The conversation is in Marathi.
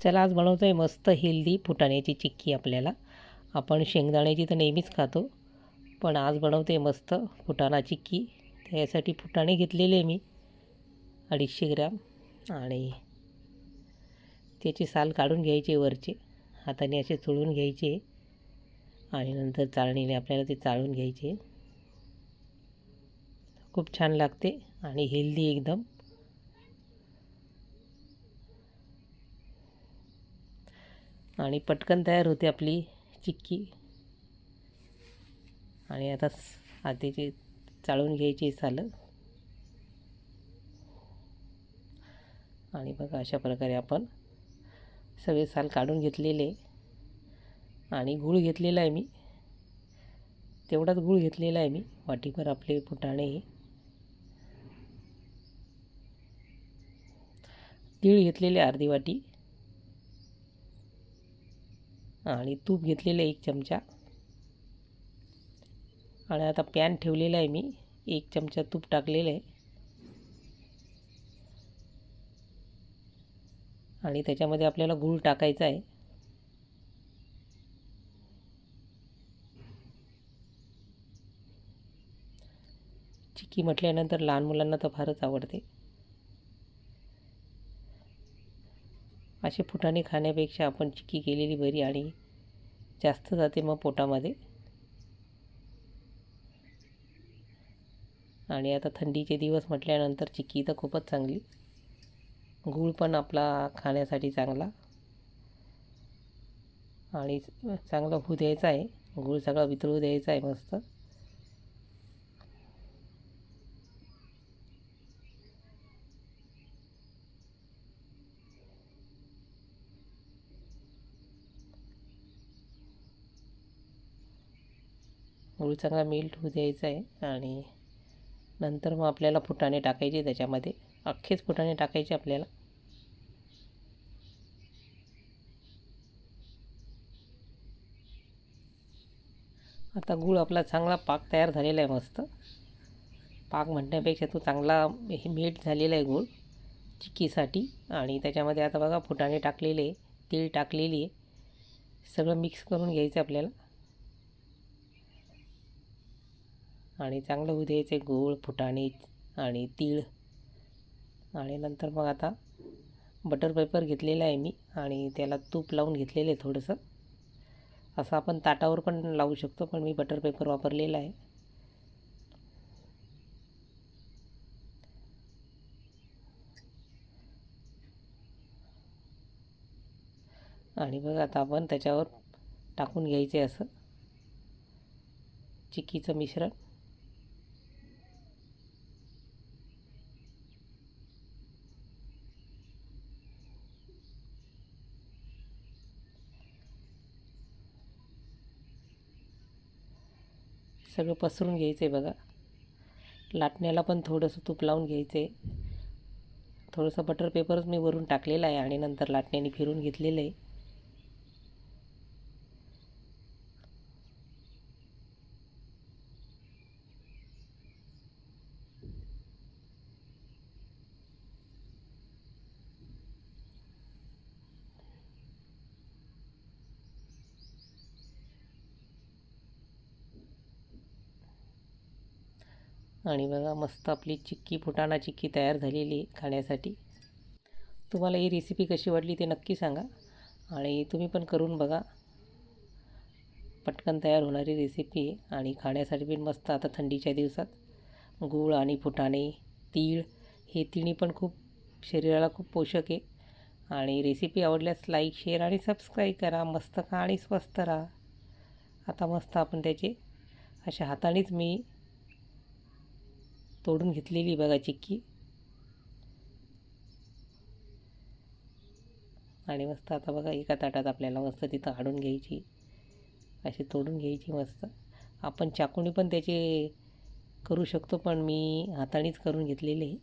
चला आज बनवतो आहे मस्त हेल्दी फुटाण्याची चिक्की आपल्याला. आपण शेंगदाण्याची तर नेहमीच खातो पण आज बनवते मस्त फुटाणा चिक्की. त्यासाठी फुटाणे घेतलेले मी अडीचशे ग्रॅम. आणि त्याची साल काढून घ्यायचे वरचे हाताने असे चोळून घ्यायचे. आणि नंतर चाळणीने आपल्याला ते चाळून घ्यायचे. खूप छान लागते आणि हेल्दी एकदम. आणि पटकन तयार होते आपली चिक्की. आणि आता आधीची चाळून घ्यायची सालं. आणि बघा अशा प्रकारे आपण सगळे साल काढून घेतलेले. आणि गूळ घेतलेला आहे मी. तेवढाच गूळ घेतलेला आहे मी. वाटीभर आपले फुटाणे तीळ घेतलेले अर्धी वाटी. आणि तूप घेतलेलं एक चमचा. आणि आता पॅन ठेवलेला आहे मी. एक चमचा तूप टाकलेलं आहे. आणि त्याच्यामध्ये आपल्याला गूळ टाकायचा आहे. चिक्की म्हटल्यानंतर लहान मुलांना तर फारच आवडते. असे फुटाणे खाण्यापेक्षा आपण चिक्की केलेली बरी आणि जास्त जाते मग पोटामध्ये. आणि आता थंडीचे दिवस म्हटल्यानंतर चिक्की तर खूपच चांगली. गूळ पण आपला खाण्यासाठी चांगला. आणि चांगला होऊ द्यायचा आहे. गूळ सगळा वितळू द्यायचा आहे मस्त. गूळ चांगला मेल्ट होऊ द्यायचा आहे आणि नंतर मग आपल्याला फुटाणे टाकायचे त्याच्यामध्ये. अख्खेच फुटाणे टाकायचे आपल्याला. आता गूळ आपला चांगला पाक तयार झालेला आहे मस्त. पाक म्हणण्यापेक्षा तो चांगला हे मीठ झालेला आहे गूळ चिक्कीसाठी. आणि त्याच्यामध्ये आता बघा फुटाणे टाकलेले तीळ टाकलेली आहे. सगळं मिक्स करून घ्यायचं आपल्याला. आणि चांगलं होऊ द्यायचं गूळ फुटाणे आणि तीळ. आणि नंतर मग आता बटर पेपर घेतलेला आहे मी आणि त्याला तूप लावून घेतलेलं आहे थोडंसं. असं आपण ताटावर पण लावू शकतो पण मी बटर पेपर वापरलेला आहे. आणि बघ आता आपण त्याच्यावर टाकून घ्यायचे असं. चिक्कीचं मिश्रण. सगळं पसरून घ्यायचं आहे बघा. लाटण्याला पण थोडंसं तूप लावून घ्यायचं आहे थोडंसं बटर पेपरच मी वरून टाकलेलं आहे आणि नंतर लाटण्याने फिरून घेतलेलं आहे. आणि बघा मस्त आपली चिक्की फुटाणा चिक्की तयार झालेली आहे खाण्यासाठी. तुम्हाला ही रेसिपी कशी वाटली ते नक्की सांगा. आणि तुम्ही पण करून बघा. पटकन तयार होणारी रेसिपी आहे आणि खाण्यासाठी पण मस्त आता थंडीच्या दिवसात. गूळ आणि फुटाणे तीळ हे तिन्ही पण खूप शरीराला खूप पोषक आहे. आणि रेसिपी आवडल्यास लाईक शेअर आणि सबस्क्राईब करा. मस्त खा आणि स्वस्त राहा. आता मस्त आपण त्याचे अशा हातानेच मी तोडून घेतलेली बघा चिक्की. आणि मस्त आता बघा एका ताटात आपल्याला मस्त तिथं आडून घ्यायची. अशी तोडून घ्यायची मस्त. आपण चाकूने पण त्याचे करू शकतो पण मी हातानेच करून घेतलेले.